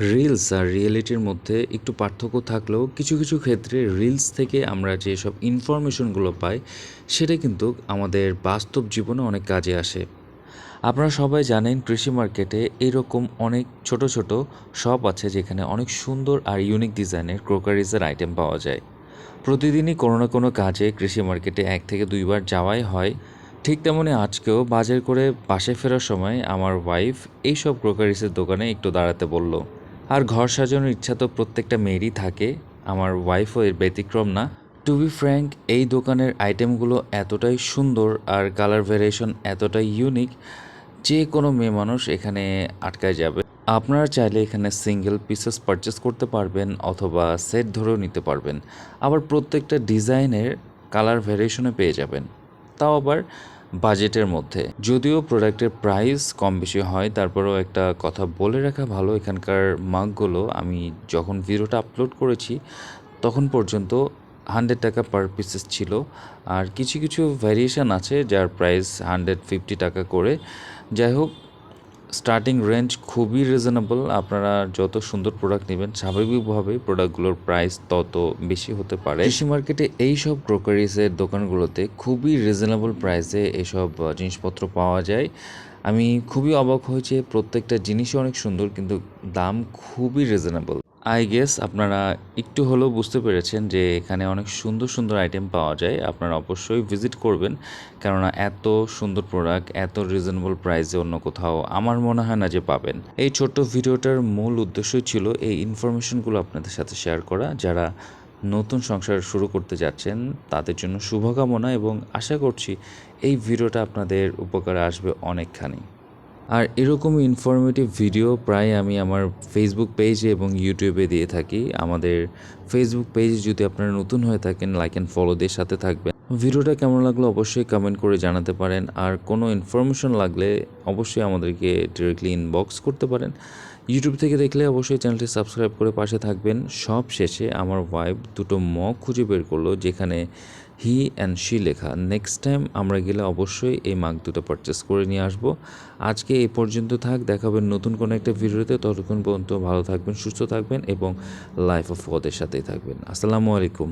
Reels আর রিয়েলিটির মধ্যে একটু পার্থক্য থাকলেও কিছু কিছু ক্ষেত্রে রিলস থেকে আমরা যেসব ইনফরমেশনগুলো পাই সেটা কিন্তু আমাদের বাস্তব জীবনে অনেক কাজে আসে। আপনারা সবাই জানেন কৃষি মার্কেটে এরকম অনেক ছোট ছোট শপ আছে যেখানে অনেক সুন্দর আর ইউনিক ডিজাইনের ক্রোকারিজের আইটেম পাওয়া যায়। প্রতিদিনই কোনো না কোনো কাজে কৃষি মার্কেটে এক থেকে দুইবার যাওয়াই হয়। ঠিক তেমনি আজকেও বাজার করে বাসায় ফেরার সময় আমার ওয়াইফ এইসব ক্রোকারিসের দোকানে একটু দাঁড়াতে বলল। আর ঘর সাজানোর ইচ্ছা তো প্রত্যেকটা মেয়েরই থাকে। আমার ওয়াইফও এর ব্যতিক্রম না। টু বি ফ্র্যাঙ্ক এই দোকানের আইটেমগুলো এতটাই সুন্দর আর কালার ভেরিয়েশন এতটাই ইউনিক যে কোনো মেয়ে মানুষ এখানে আটকায় যাবে। আপনারা চাইলে এখানে সিঙ্গেল পিসেস পারচেস করতে পারবেন অথবা সেট ধরেও নিতে পারবেন। আবার প্রত্যেকটা ডিজাইনের কালার ভেরিয়েশনে পেয়ে যাবেন। তাও আবার বাজেটের মধ্যে। যদিও প্রোডাক্টের প্রাইস কম বেশি হয়, তারপরেও একটা কথা বলে রাখা ভালো, এখানকার মাগগুলো আমি যখন ভিডিওটা আপলোড করেছি, তখন পর্যন্ত হান্ড্রেড টাকা পার পিসেস ছিল। আর কিছু কিছু ভ্যারিয়েশান আছে যার প্রাইস হান্ড্রেড ফিফটি টাকা করে। যাই হোক স্টার্টিং রেঞ্জ খুবই রিজনেবল আপনারা যত সুন্দর প্রোডাক্ট নেবেন স্বাভাবিকভাবে প্রোডাক্টগুলোর প্রাইস তত বেশি হতে পারে। কৃষি মার্কেটে এই সব ক্রোকারিজের দোকানগুলোতে খুবই রিজনেবল প্রাইসে এসব জিনিসপত্র পাওয়া যায়। আমি খুবই অবাক হয়েছে, প্রত্যেকটা জিনিসই অনেক সুন্দর, কিন্তু দাম খুবই রিজনেবল আই গেস আপনারা একটু হলেও বুঝতে পেরেছেন যে এখানে অনেক সুন্দর সুন্দর আইটেম পাওয়া যায়। আপনারা অবশ্যই ভিজিট করবেন। কেননা এত সুন্দর প্রোডাক্ট এত রিজনেবল প্রাইসে অন্য কোথাও আমার মনে হয় না যে পাবেন। এই ছোট্ট ভিডিওটার মূল উদ্দেশ্যই ছিল এই ইনফরমেশনগুলো আপনাদের সাথে শেয়ার করা। যারা নতুন সংসার শুরু করতে যাচ্ছেন, তাদের জন্য শুভকামনা এবং আশা করছি এই ভিডিওটা আপনাদের উপকারে আসবে অনেকখানি। আর এরকমই ইনফরমেটিভ ভিডিও প্রায় আমি আমার ফেসবুক পেজে এবং ইউটিউবে দিয়ে থাকি। আমাদের ফেসবুক পেজে যদি আপনারা নতুন হয়ে থাকেন লাইক অ্যান্ড ফলো দিয়ে সাথে থাকবেন। ভিডিওটা কেমন লাগল অবশ্যই কমেন্ট করে জানাতে পারেন। আর কোনো ইনফরমেশন লাগলে অবশ্যই আমাদেরকে ডিরেক্টলি ইনবক্স করতে পারেন। ইউটিউব থেকে দেখলে অবশ্যই চ্যানেলটি সাবস্ক্রাইব করে পাশে থাকবেন। সব শেষে আমার ওয়াইফ দুটো মগ খুঁজে বের করল, যেখানে হি অ্যান্ড শি লেখা। নেক্সট টাইম আমরা গেলে অবশ্যই এই মাগ দুটো পারচেস করে নিয়ে আসব। আজকে এ পর্যন্ত থাক দেখাবেন নতুন কোনো একটা ভিডিওতে। ততক্ষণ পর্যন্ত ভালো থাকবেন, সুস্থ থাকবেন এবং লাইফ অফ ওদের সাথেই থাকবেন। আসসালামু আলাইকুম।